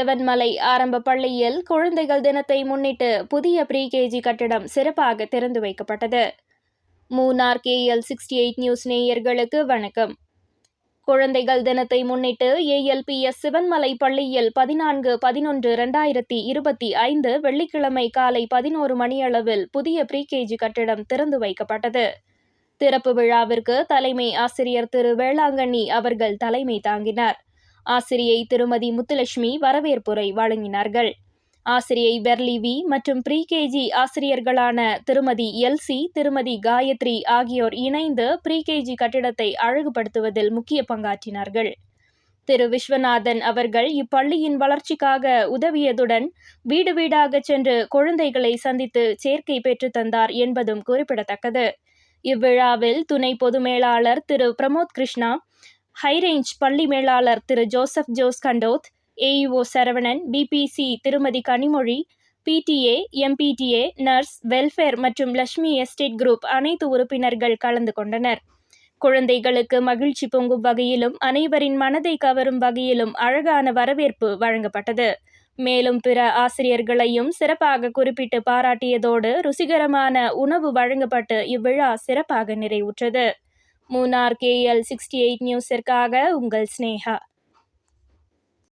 செவன்மலை ஆரம்ப பள்ளியில் குழந்தைகள் தினத்தை முன்னிட்டு புதிய ப்ரீகேஜி கட்டிடம் சிறப்பாக திறந்து வைக்கப்பட்டது. Munnar KL sixty eight news நேயர்களுக்கு வணக்கம். குழந்தைகள் தினத்தை முன்னிட்டு ஏஎல்பிஎஸ் சிவன்மலை பள்ளியில் பதினான்கு பதினொன்று இரண்டாயிரத்தி இருபத்தி ஐந்து வெள்ளிக்கிழமை காலை பதினோரு மணியளவில் புதிய ப்ரீகேஜி கட்டிடம் திறந்து வைக்கப்பட்டது. திறப்பு விழாவிற்கு தலைமை ஆசிரியர் திரு வேளாங்கண்ணி அவர்கள் தலைமை தாங்கினார். ஆசிரியை திருமதி முத்துலட்சுமி வரவேற்புரை வழங்கினார்கள். ஆசிரியை பெர்லி வி மற்றும் ப்ரீகேஜி ஆசிரியர்களான திருமதி எல்சி திருமதி காயத்ரி ஆகியோர் இணைந்து ப்ரீகேஜி கட்டிடத்தை அழகுபடுத்துவதில் முக்கிய பங்காற்றினார்கள். திரு. விஸ்வநாதன் அவர்கள் இப்பள்ளியின் வளர்ச்சிக்காக உதவியதுடன் வீடு வீடாக சென்று குழந்தைகளை சந்தித்து சேர்க்கை பெற்று தந்தார் என்பதும் குறிப்பிடத்தக்கது. இவ்விழாவில் துணை பொதுமேலாளர் திரு. பிரமோத் கிருஷ்ணா ஹைரேஞ்ச் பள்ளி மேலாளர் Thiru Joseph Jose Kandoth AEO Saravanan BBC Thirumathi Kanimozhi PTA MPTA nurse welfare மற்றும் லட்சுமி எஸ்டேட் குரூப் அனைத்து உறுப்பினர்கள் கலந்து கொண்டனர். குழந்தைகளுக்கு மகிழ்ச்சி பொங்கும் வகையிலும் அனைவரின் மனதை கவரும் வகையிலும் அழகான வரவேற்பு வழங்கப்பட்டது. மேலும் பிற ஆசிரியர்களையும் சிறப்பாக குறிப்பிட்டு பாராட்டியதோடு ருசிகரமான உணவு வழங்கப்பட்டு இவ்விழா சிறப்பாக நிறைவுற்றது. மூனார் கேஎல் சிக்ஸ்டி எயிட் நியூஸிற்காக உங்கள் ஸ்னேகா